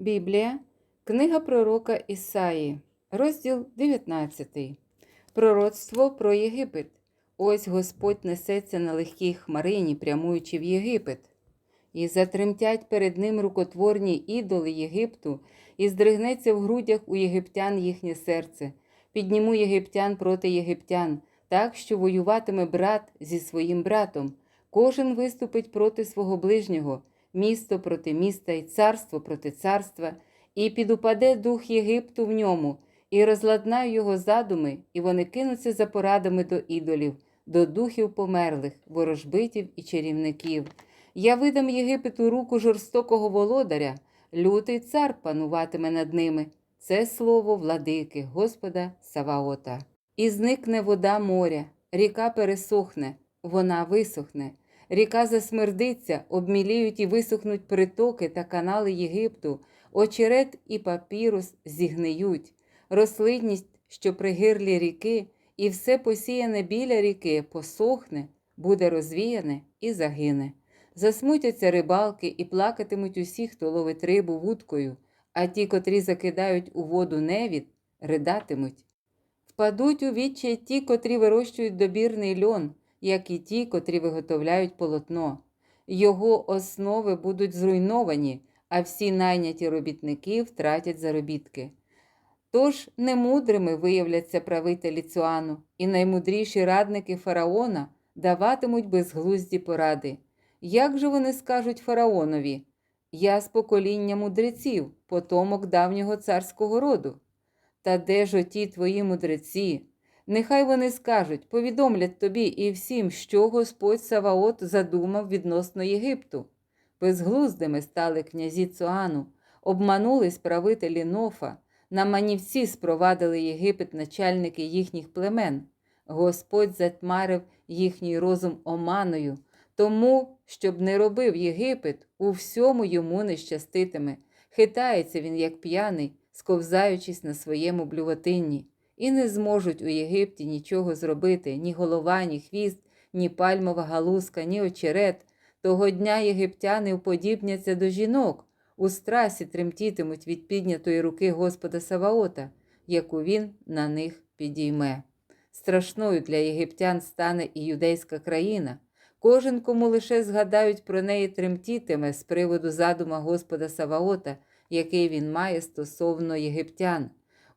Біблія, книга пророка Ісаї, розділ 19. Пророцтво про Єгипет. Ось Господь несеться на легкій хмарині, прямуючи в Єгипет. І затремтять перед ним рукотворні ідоли Єгипту, і здригнеться в грудях у єгиптян їхнє серце. Підніму єгиптян проти єгиптян, так що воюватиме брат зі своїм братом. Кожен виступить проти свого ближнього, місто проти міста і царство проти царства, і підупаде дух Єгипту в ньому, і розладнаю його задуми, і вони кинуться за порадами до ідолів, до духів померлих, ворожбитів і чарівників. Я видам Єгипету руку жорстокого володаря, лютий цар пануватиме над ними. Це слово владики Господа Саваота. І зникне вода моря, ріка пересохне, вона висохне. Ріка засмердиться, обміліють і висохнуть притоки та канали Єгипту, очерет і папірус зігниють, рослинність, що при гирлі ріки, і все посіяне біля ріки посохне, буде розвіяне і загине. Засмутяться рибалки і плакатимуть усі, хто ловить рибу вудкою, а ті, котрі закидають у воду невід, ридатимуть. Впадуть у відчай ті, котрі вирощують добірний льон, як і ті, котрі виготовляють полотно. Його основи будуть зруйновані, а всі найняті робітники втратять заробітки. Тож немудрими виявляться правителі Цуану, і наймудріші радники фараона даватимуть безглузді поради. Як же вони скажуть фараонові? Я з покоління мудреців, потомок давнього царського роду. Та де ж оті твої мудреці? Нехай вони скажуть, повідомлять тобі і всім, що Господь Саваот задумав відносно Єгипту. Безглуздими стали князі Цуану, обманулись правителі Нофа, на манівці спровадили Єгипет начальники їхніх племен. Господь затьмарив їхній розум оманою, тому, щоб не робив Єгипет, у всьому йому не щаститиме. Хитається він, як п'яний, сковзаючись на своєму блювотинні, і не зможуть у Єгипті нічого зробити ні голова, ні хвіст, ні пальмова галузка, ні очерет. Того дня єгиптяни уподібняться до жінок, у страсі тремтітимуть від піднятої руки Господа Саваота, яку він на них підійме. Страшною для єгиптян стане і юдейська країна. Кожен, кому лише згадають про неї, тремтітиме з приводу задума Господа Саваота, який він має стосовно єгиптян.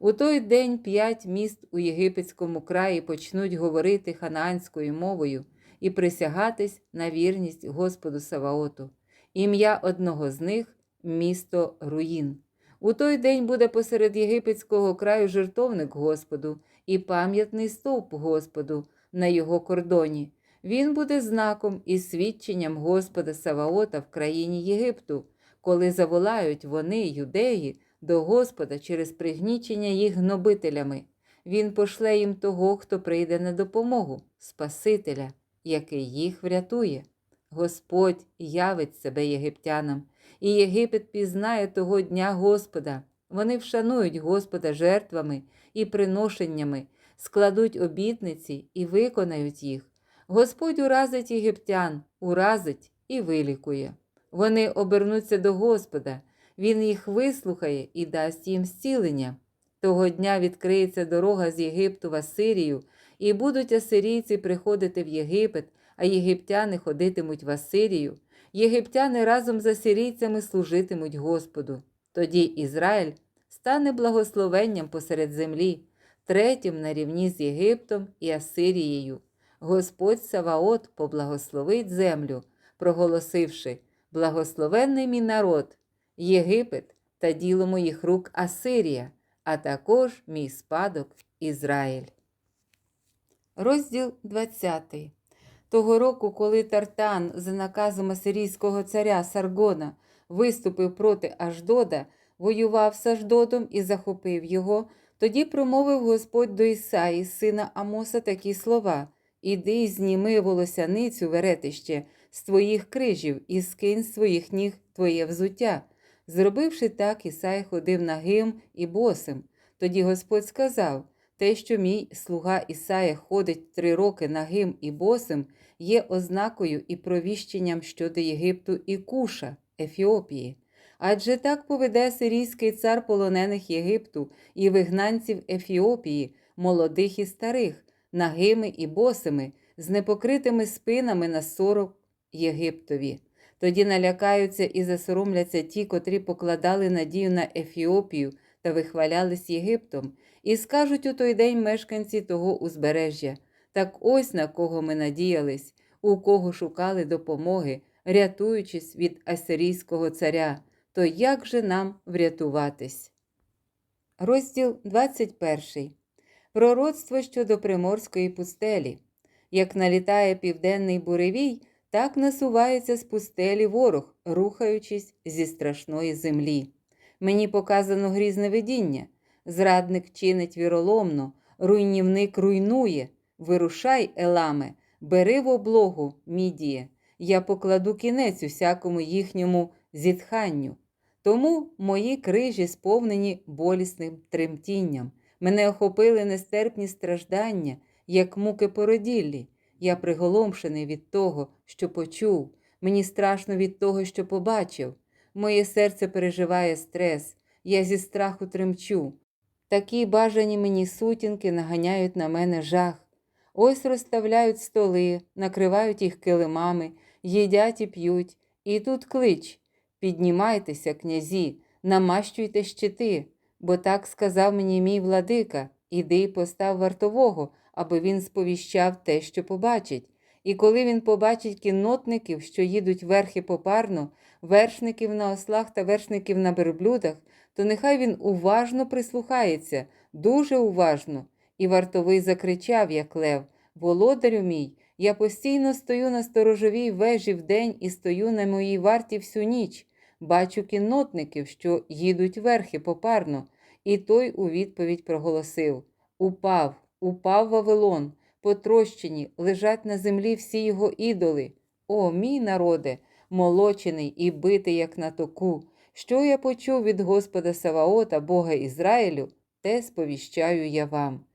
У той день п'ять міст у єгипетському краї почнуть говорити ханаанською мовою і присягатись на вірність Господу Саваоту. Ім'я одного з них місто Руїн. У той день буде посеред єгипетського краю жертовник Господу і пам'ятний стовп Господу на його кордоні. Він буде знаком і свідченням Господа Саваота в країні Єгипту, коли заволають вони, юдеї, до Господа через пригнічення їх гнобителями. Він пошле їм того, хто прийде на допомогу, Спасителя, який їх врятує. Господь явить себе єгиптянам, і Єгипет пізнає того дня Господа. Вони вшанують Господа жертвами і приношеннями, складуть обітниці і виконають їх. Господь уразить єгиптян, уразить і вилікує. Вони обернуться до Господа, Він їх вислухає і дасть їм зцілення. Того дня відкриється дорога з Єгипту в Асирію, і будуть асирійці приходити в Єгипет, а єгиптяни ходитимуть в Асирію. Єгиптяни разом з асирійцями служитимуть Господу. Тоді Ізраїль стане благословенням посеред землі, третім на рівні з Єгиптом і Асирією. Господь Саваот поблагословить землю, проголосивши Благословенний мій народ, Єгипет та діло моїх рук Асирія, а також мій спадок Ізраїль. Розділ 20. Того року, коли Тартан за наказом асирійського царя Саргона виступив проти Аждода, воював з Аждодом і захопив його, тоді промовив Господь до Ісаї, сина Амоса, такі слова. Іди зніми волосяницю веретище з твоїх крижів і скинь з своїх ніг твоє взуття. Зробивши так, Ісай ходив нагим і босим. Тоді Господь сказав: Те, що мій слуга Ісая ходить три роки нагим і босим, є ознакою і провіщенням щодо Єгипту і Куша, Ефіопії. Адже так поведе сирійський цар полонених Єгипту і вигнанців Ефіопії, молодих і старих, нагими і босими, з непокритими спинами на сорок Єгиптові. Тоді налякаються і засоромляться ті, котрі покладали надію на Ефіопію та вихвалялись Єгиптом, і скажуть у той день мешканці того узбережжя. Так ось на кого ми надіялись, у кого шукали допомоги, рятуючись від асирійського царя, то як же нам врятуватись? Розділ 21. Пророцтво щодо приморської пустелі. Як налітає південний буревій, так насувається з пустелі ворог, рухаючись зі страшної землі. Мені показано грізне видіння. Зрадник чинить віроломно, руйнівник руйнує. Вирушай, Еламе, бери в облогу, мідіє. Я покладу кінець усякому їхньому зітханню. Тому мої крижі сповнені болісним тремтінням. Мене охопили нестерпні страждання, як муки породіллі. Я приголомшений від того, що почув. Мені страшно від того, що побачив. Моє серце переживає стрес, я зі страху тремчу. Такі бажані мені сутінки наганяють на мене жах. Ось розставляють столи, накривають їх килимами, їдять і п'ють. І тут клич Піднімайтеся, князі, намащуйте щити, бо так сказав мені мій владика, іди й постав вартового, аби він сповіщав те, що побачить. І коли він побачить кіннотників, що їдуть верхи попарно, вершників на ослах та вершників на верблюдах, то нехай він уважно прислухається, дуже уважно. І вартовий закричав, як лев Володарю мій, я постійно стою на сторожовій вежі вдень і стою на моїй варті всю ніч. Бачу кіннотників, що їдуть верхи попарно. І той у відповідь проголосив Упав, упав Вавилон, потрощені, лежать на землі всі його ідоли. О, мій народе, молочений і битий, як на току. Що я почув від Господа Саваота, Бога Ізраїлю, те сповіщаю я вам.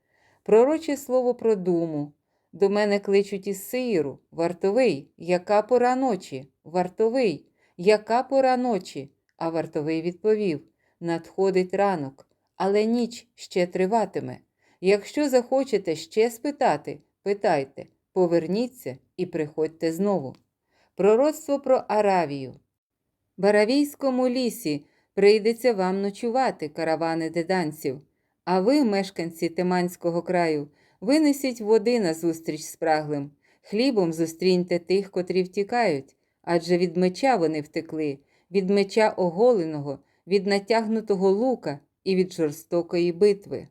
Пророче слово про думу. До мене кличуть із Сиїру, вартовий, яка пора ночі, вартовий, яка пора ночі? А вартовий відповів надходить ранок, але ніч ще триватиме. Якщо захочете ще спитати, питайте, поверніться і приходьте знову. Пророцтво про Аравію. В Аравійському лісі прийдеться вам ночувати, каравани деданців, а ви, мешканці Тиманського краю, винесіть води назустріч спраглим, хлібом зустріньте тих, котрі втікають, адже від меча вони втекли, від меча оголеного, від натягнутого лука і від жорстокої битви.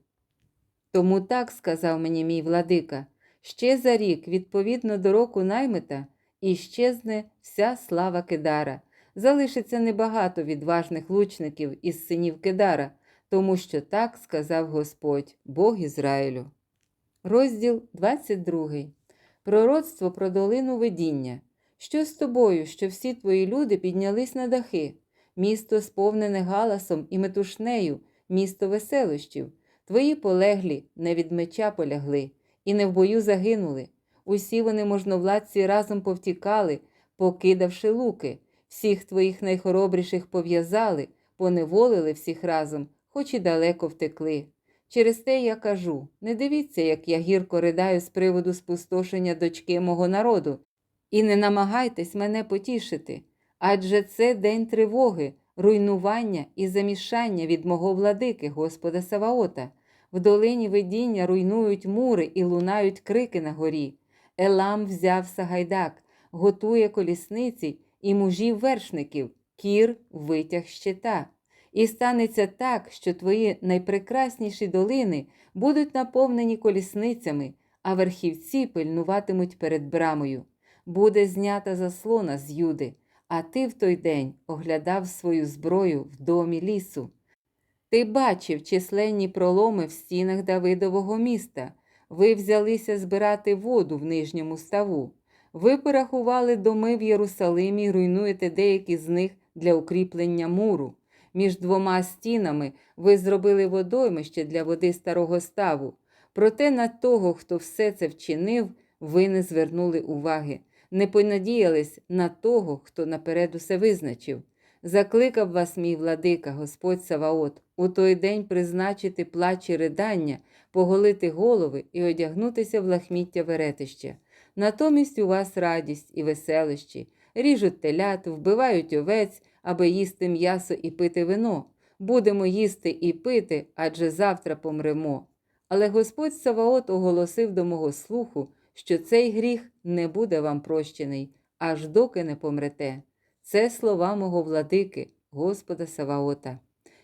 Тому так сказав мені мій владика, ще за рік, відповідно до року наймита, і щезне вся слава Кедара. Залишиться небагато відважних лучників із синів Кедара, тому що так сказав Господь, Бог Ізраїлю. Розділ 22. Пророцтво про долину видіння. Що з тобою, що всі твої люди піднялись на дахи? Місто сповнене галасом і метушнею, місто веселощів. Твої полеглі не від меча полягли, і не в бою загинули. Усі вони можновладці разом повтікали, покидавши луки, всіх твоїх найхоробріших пов'язали, поневолили всіх разом, хоч і далеко втекли. Через те я кажу не дивіться, як я гірко ридаю з приводу спустошення дочки мого народу, і не намагайтесь мене потішити, адже це день тривоги, руйнування і замішання від мого владики, Господа Саваота. В долині видіння руйнують мури і лунають крики на горі. Елам взяв Сагайдак, готує колісниці і мужів вершників, кір витяг щита. І станеться так, що твої найпрекрасніші долини будуть наповнені колісницями, а верхівці пильнуватимуть перед брамою. Буде знята заслона з юди, а ти в той день оглядав свою зброю в домі лісу. Ти бачив численні проломи в стінах Давидового міста. Ви взялися збирати воду в нижньому ставу. Ви порахували доми в Єрусалимі і руйнуєте деякі з них для укріплення муру. Між двома стінами ви зробили водоймище для води старого ставу. Проте на того, хто все це вчинив, ви не звернули уваги, не понадіялись на того, хто наперед усе визначив. Закликав вас, мій владика, Господь Саваот, у той день призначити плач і ридання, поголити голови і одягнутися в лахміття веретища. Натомість у вас радість і веселищі, ріжуть телят, вбивають овець, аби їсти м'ясо і пити вино. Будемо їсти і пити, адже завтра помремо. Але Господь Саваот оголосив до мого слуху, що цей гріх не буде вам прощений, аж доки не помрете. Це слова мого владики, Господа Саваота.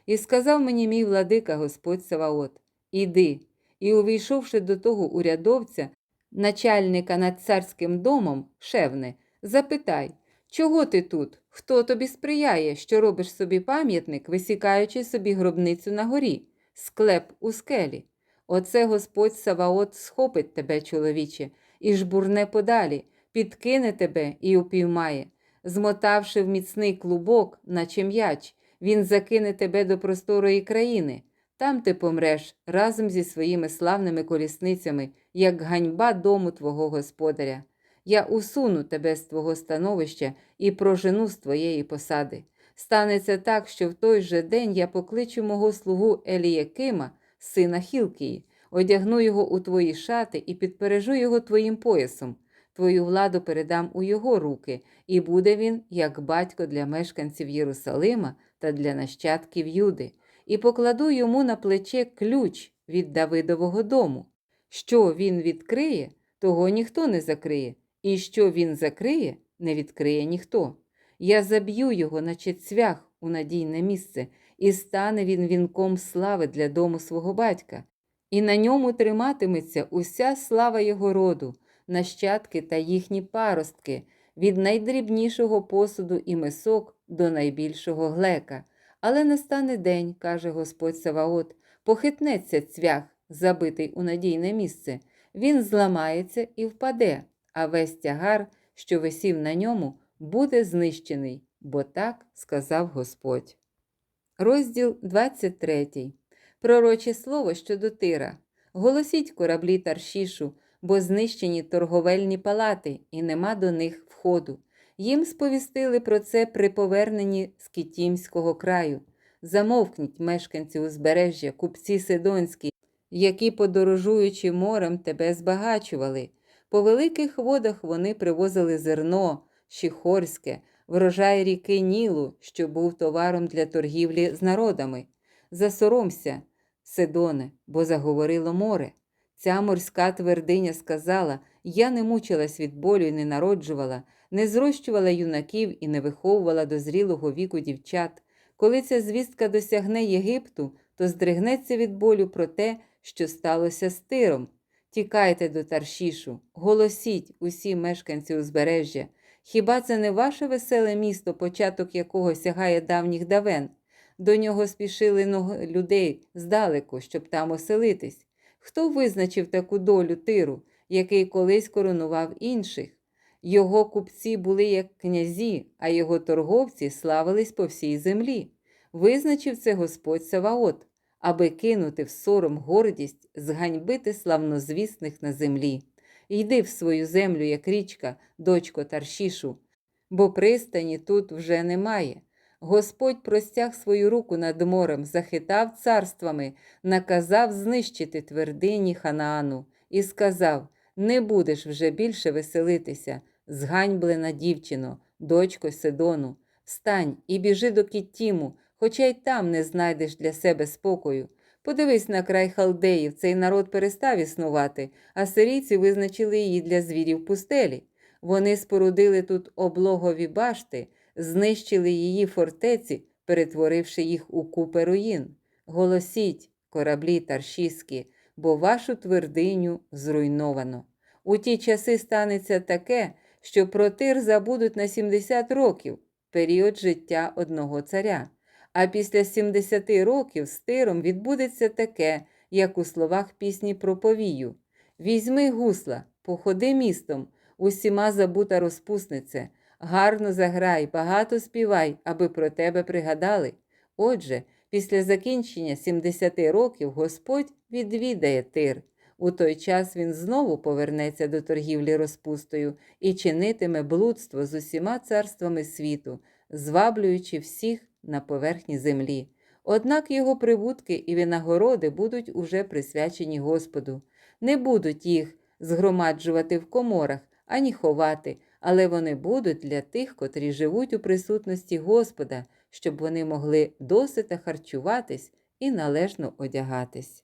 І сказав мені мій владика, Господь Саваот: Іди, і, увійшовши до того урядовця, начальника над царським домом, шевне, запитай, чого ти тут? Хто тобі сприяє, що робиш собі пам'ятник, висікаючи собі гробницю на горі, склеп у скелі? Оце Господь Саваот схопить тебе, чоловіче, і жбурне подалі, підкине тебе і упіймає. Змотавши в міцний клубок, наче м'яч, він закине тебе до просторої країни. Там ти помреш разом зі своїми славними колісницями, як ганьба дому твого господаря. Я усуну тебе з твого становища і прожену з твоєї посади. Станеться так, що в той же день я покличу мого слугу Еліякима, сина Хілкії, одягну його у твої шати і підпережу його твоїм поясом. Твою владу передам у його руки, і буде він як батько для мешканців Єрусалима та для нащадків Юди, і покладу йому на плече ключ від Давидового дому. Що він відкриє, того ніхто не закриє, і що він закриє, не відкриє ніхто. Я заб'ю його, наче цвях у надійне місце, і стане він вінком слави для дому свого батька, і на ньому триматиметься уся слава його роду, нащадки та їхні паростки, від найдрібнішого посуду і мисок до найбільшого глека. Але настане день, каже Господь Саваот, похитнеться цвях, забитий у надійне місце, він зламається і впаде, а весь тягар, що висів на ньому, буде знищений, бо так сказав Господь. Розділ 23. Пророче слово щодо тира. Голосіть кораблі Таршішу, бо знищені торговельні палати, і нема до них входу. Їм сповістили про це при поверненні з Кітімського краю. Замовкніть, мешканці узбережжя, купці Сидонські, які, подорожуючи морем, тебе збагачували. По великих водах вони привозили зерно, щихорське, врожай ріки Нілу, що був товаром для торгівлі з народами. Засоромся, Сидоне, бо заговорило море. Ця морська твердиня сказала: Я не мучилась від болю і не народжувала, не зрощувала юнаків і не виховувала до зрілого віку дівчат. Коли ця звістка досягне Єгипту, то здригнеться від болю про те, що сталося з тиром. Тікайте до Таршішу, голосіть усі мешканці узбережжя. Хіба це не ваше веселе місто, початок якого сягає давніх давен? До нього спішили людей здалеку, щоб там оселитись. Хто визначив таку долю тиру, який колись коронував інших? Його купці були як князі, а його торговці славились по всій землі. Визначив це Господь Саваот, аби кинути в сором гордість, зганьбити славнозвісних на землі. Йди в свою землю, як річка, дочко Таршішу, бо пристані тут вже немає. Господь простяг свою руку над морем, захитав царствами, наказав знищити твердині Ханаану і сказав: Не будеш вже більше веселитися, зганьблена дівчино, дочко Сидону. Встань і біжи до Кіттіму, хоча й там не знайдеш для себе спокою. Подивись на край халдеїв, цей народ перестав існувати, а сирійці визначили її для звірів пустелі. Вони спорудили тут облогові башти, знищили її фортеці, перетворивши їх у купи руїн. Голосіть, кораблі таршіські, бо вашу твердиню зруйновано. У ті часи станеться таке, що про тир забудуть на 70 років, період життя одного царя. А після 70 років з тиром відбудеться таке, як у словах пісні про повію. Візьми гусла, походи містом, усіма забута розпуснице, гарно заграй, багато співай, аби про тебе пригадали. Отже, після закінчення 70 років Господь відвідає тир. У той час він знову повернеться до торгівлі розпустою і чинитиме блудство з усіма царствами світу, зваблюючи всіх на поверхні землі. Однак його прибутки і винагороди будуть уже присвячені Господу. Не будуть їх згромаджувати в коморах ані ховати, але вони будуть для тих, котрі живуть у присутності Господа, щоб вони могли досита харчуватись і належно одягатись.